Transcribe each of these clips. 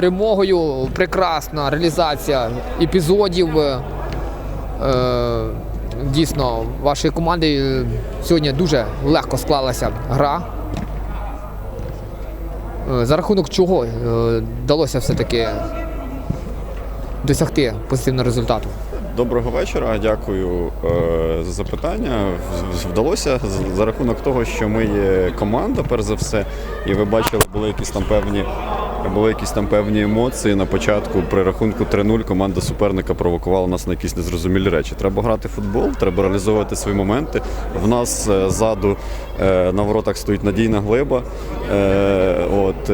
Перемогою прекрасна реалізація епізодів. Е, дійсно, вашої команди е, сьогодні дуже легко склалася гра. Е, за рахунок чого е, вдалося все-таки досягти позитивного результату? Доброго вечора, дякую е, за запитання. Вдалося за рахунок того, що ми є команда, перш за все, і ви бачили, були якісь там певні. Були якісь там певні емоції на початку. При рахунку 3-0 команда суперника провокувала нас на якісь незрозумілі речі. Треба грати в футбол, треба реалізовувати свої моменти. В нас е, ззаду е, на воротах стоїть надійна глиба. Е, От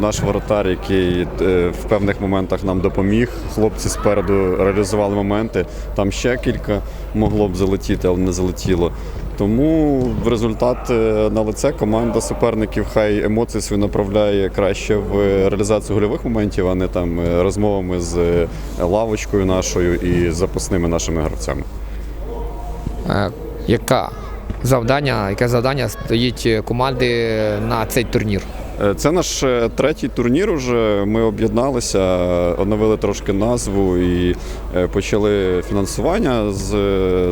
наш воротар, який е, в певних моментах нам допоміг. Хлопці спереду реалізували моменти. Там ще кілька могло б залетіти, але не залетіло. Тому результат е, на лице команда суперників хай емоції свої направляє краще в реалізацію гольових моментів, а не там е, розмовами з лавочкою нашою і запасними нашими гравцями. Яка завдання, яке завдання стоїть команди на цей турнір? Е, Це наш е, третій турнір. Уже ми об'єдналися, оновили трошки назву і е, почали фінансування з,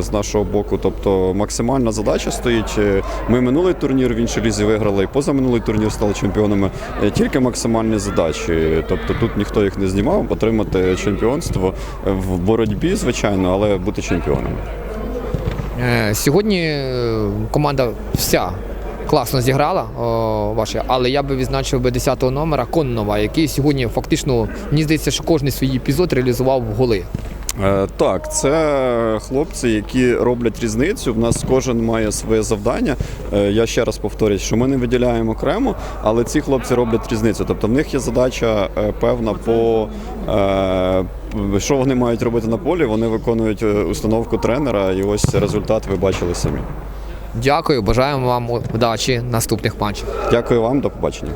з нашого боку. Тобто максимальна задача стоїть. Ми минулий турнір в іншій лізі виграли, і позаминулий турнір стали чемпіонами. Тільки максимальні задачі. Тобто тут ніхто їх не знімав, отримати чемпіонство в боротьбі, звичайно, але бути чемпіонами. Е, Сьогодні команда вся класно зіграла ваша, але я би відзначив би 10-го номера Коннова, який сьогодні фактично, мені здається, що кожен свій епізод реалізував в голи. Е, Так, це хлопці, які роблять різницю. В нас кожен має своє завдання. Е, Я ще раз повторюю, що ми не виділяємо окремо, але ці хлопці роблять різницю. Тобто в них є задача е, певна по що вони мають робити на полі. Вони виконують установку тренера, і ось результат ви бачили самі. Дякую, бажаємо вам удачі наступних матчів. Дякую вам, до побачення.